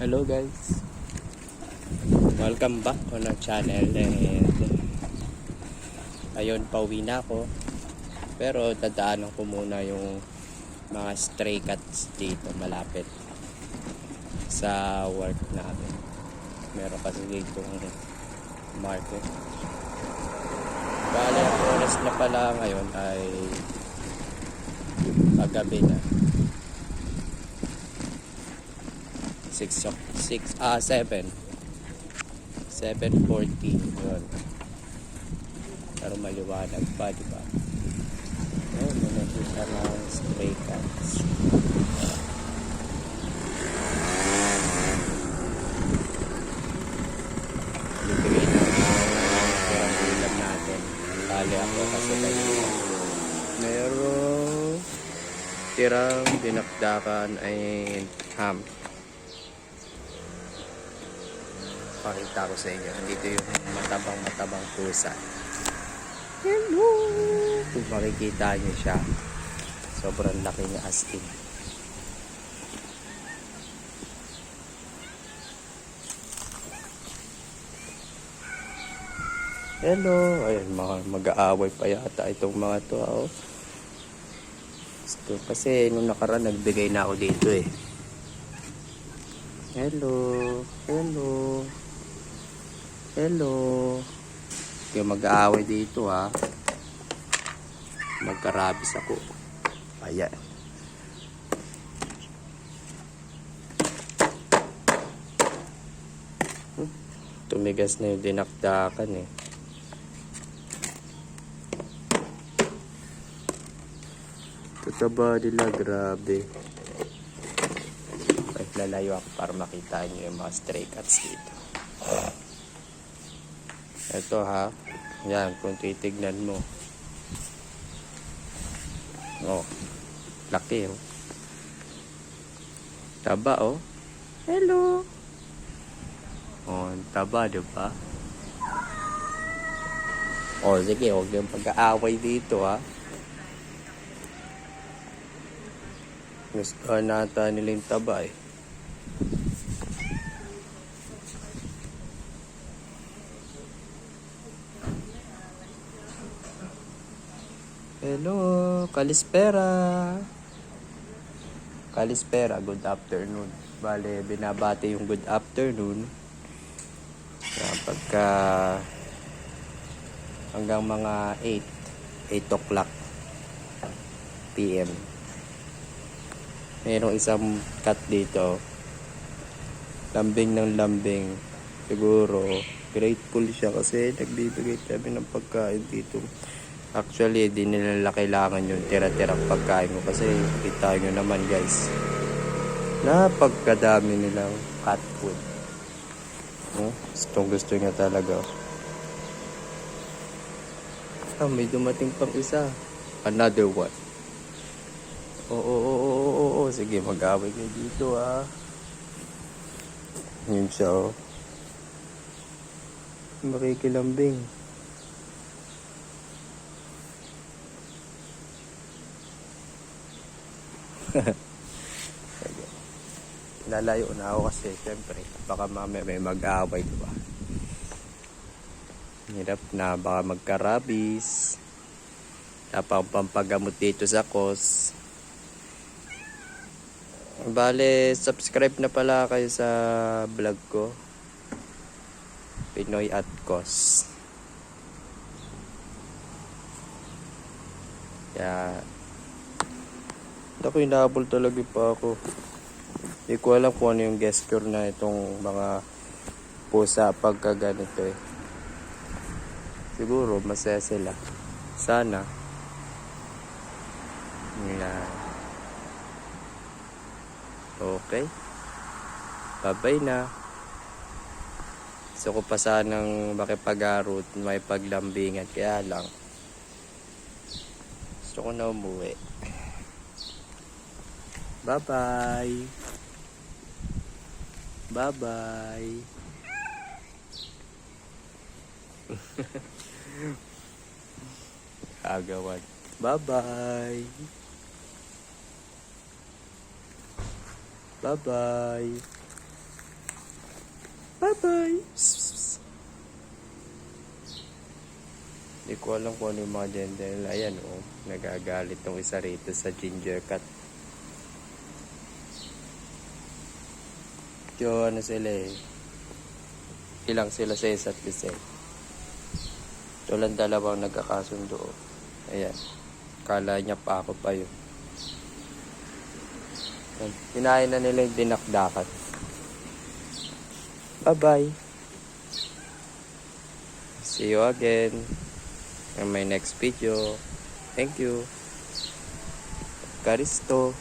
Hello guys. Welcome back on our channel. And ayun pauwi na ako. Pero dadaanan ko muna yung mga stray cats dito malapit sa work namin. Meron kasi dito market. Bale ang oras na pala ngayon ay paggabi na 6 6 ah 7 7.14 yun. Pero maliwanag pa di ba? Ayun may nakita ng stray cats bibigay na ang natin tali ako kasi kanina merong tirang dinakdakan ay ham pakita ko sa inyo. Nandito yung matabang matabang pusa. Hello! Kung makikita nyo siya, sobrang laki niya as in. Hello! Ayun, mga mag-aaway pa yata itong mga to. Oh. Gusto, kasi nung nakaraan nagbigay na ako dito eh. Hello! Hello! Hello. Kaya mag-aaway dito ha. Magkarabis ako. Ayan. Tumigas na yung dinakdakan eh. Tataba nila, grabe. Ay, lalayo ako para makita nyo yung mga stray cats dito. Ito ha. Yan, kung titignan mo. Oh. Laki oh. Taba oh. Hello. Oh, taba, di ba? Oh, sige, huwag yung pag-aaway dito ha. Gusto nata nila yung taba eh. Hello, Kalispera. Kalispera, good afternoon. Bale, binabati yung good afternoon. Kaya pagka hanggang mga 8, 8 o'clock PM. Mayroong isang cat dito. Lambing ng lambing. Siguro, grateful siya kasi nagbibigay kami ng pagkain dito. Actually, di nila kailangan yung tira-tirang pagkain ko kasi kita nyo naman guys. Napagkadami nilang cat food. Oh, gustong gusto niya talaga. Ah, may dumating pang isa. Another one. Oo, oo, oo, oo, oo. Sige, mag-away kayo dito ah. Yun siya oh. Makikilambing. Lalayo na ako kasi syempre baka mamaya may mag-aaway diba? Hirap na baka magkarabis. Tapang pampagamot dito sa kos. Bale, subscribe na pala kayo sa vlog ko. Pinoy at Kos. Kaya, Ako, inaabol talaga pa ako. Hindi ko alam kung ano yung gesture na itong mga pusa pagka ganito eh. Siguro, masaya sila. Sana. Yan. Okay. Bye-bye na. Gusto ko pa sanang makipag-aro at may paglambingan. Kaya lang. Gusto ko na umuwi. Bye-bye. Bye-bye. Agawan. Bye-bye. Bye-bye. Bye-bye! Hindi ko alam kung ano yung mga gender nila. Ayan, oh. Nagagalit tong isa rito sa ginger cat. Yo, ano sila eh. Ilang sila sa isa't isa eh. Lang dalawang nagkakasundo. Ayan. Kala niya pa ako pa yun. Kinain na nila yung dinakdakat. Bye-bye. See you again in my next video. Thank you. Karisto.